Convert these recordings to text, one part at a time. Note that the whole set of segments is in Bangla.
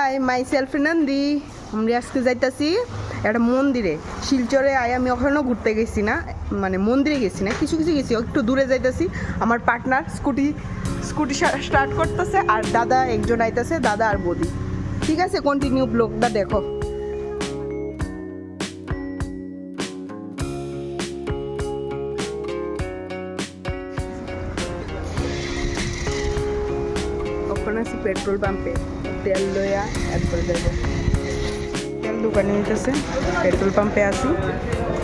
Hi my self Nandi. আমরা আজকে যাইতাছি একটা মন্দিরে। শিলচরে আয় আমি ওখানেও ঘুরতে গেছি না মানে মন্দিরে গেছি না, কিছু কিছু গেছি, একটু দূরে যাইতাছি। আমার পার্টনার স্কুটি স্কুটি স্টার্ট করতেছে আর দাদা একজন আইতাছে, দাদা আর বদি। ঠিক আছে কন্টিনিউ ব্লগটা দেখো। ওখানে আছি পেট্রোল পাম্পে তেল লইয়া একবার যাব। তেল দোকানে নিতেছে পেট্রোল পাম্পে আসি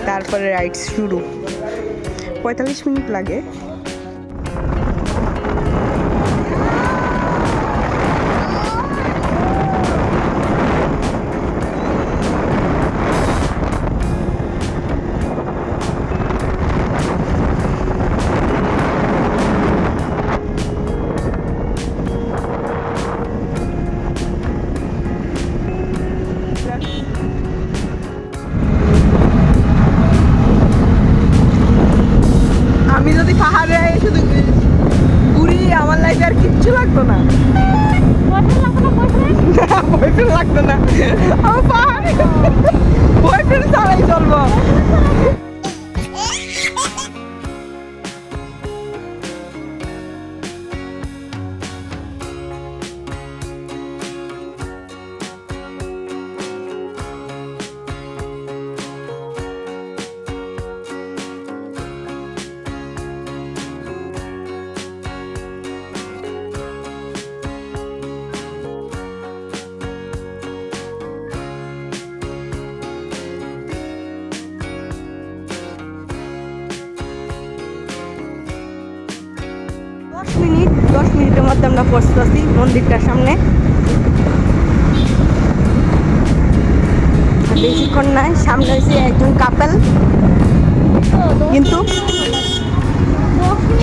তারপরে রাইডস শুরু। পঁয়তাল্লিশ মিনিট লাগে। লাগতো না। আমার পাহাড়ে বয়ফ্রেন্ড ছাড়াই চলবো। দশ মিনিটের মধ্যে আমরা পৌঁছতেছি মন্দিরটার সামনে। বেশিক্ষণ নাই সামনে হয়েছে একজন কাপেল কিন্তু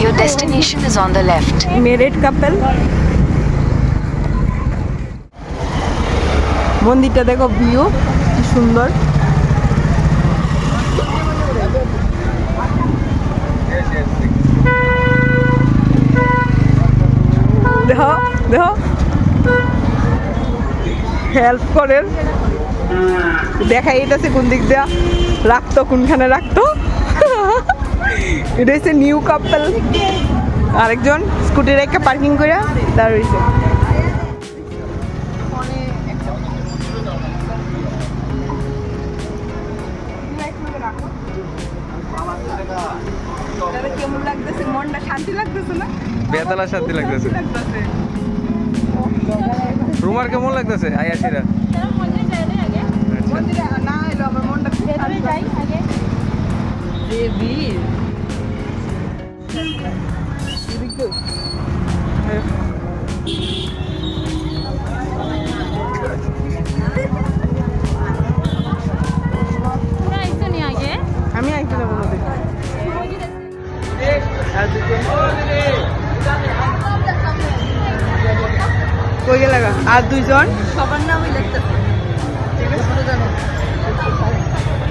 Your destination is on the left. Married couple মন্দিরটা দেখো ভিউ কি সুন্দর দেখো দেখো হেল্প করে দেখাই এটাছে কোন দিক দিয়া। রাখতো কোনখানে রাখতো। এটা হচ্ছে নিউ কাপল আরেকজন স্কুটি রেখে পার্কিং করে দাঁড়িয়েছে কেমন লাগতেছে? মনটা শান্তি লাগতেছে না? বেতালা শান্তি লাগতেছে। রুমার কেমন লাগতেছে? আয়াসিরা মন্দিরে কই গেলে? আর দুইজন? সবার নামই লিখতে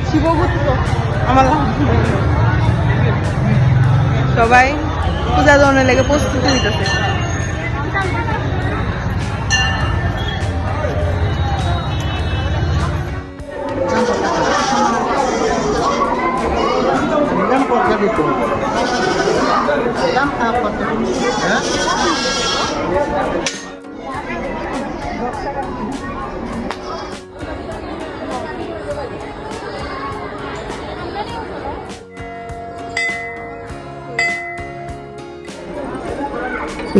শিবগুপ্ত আমার সবাই পূজা দনের লেগে প্রস্তুতি নিতেছে।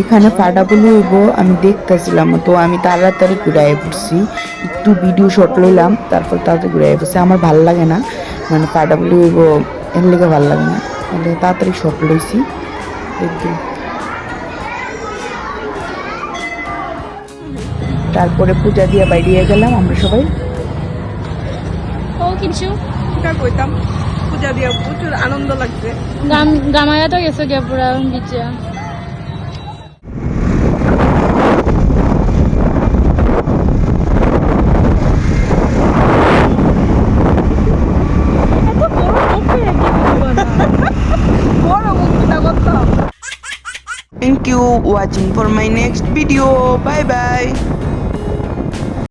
এখানে ফাটাফুলি হইব, আমি দেখতেছিলাম, তো আমি তাড়াতাড়ি ঘুরাই পড়ছি। একটু ভিডিও শট লইলাম, তারপর তাড়াতাড়ি ঘুরাই পড়ছি। আমার ভালো লাগে না মানে ফাটাফুলি হইব, এর লেগে ভালো লাগে না। তাড়াতাড়ি শট লইছি। একটু তারপরে পূজা দিয়ে বাইরিয়ে গেলাম আমরা সবাই। ও কিছু এটা কইতাম পূজা দিয়া প্রচুর আনন্দ লাগছে। গাম গামায়া তো গেছো গিয়া পুরা বিচে thank you watching for my next video bye bye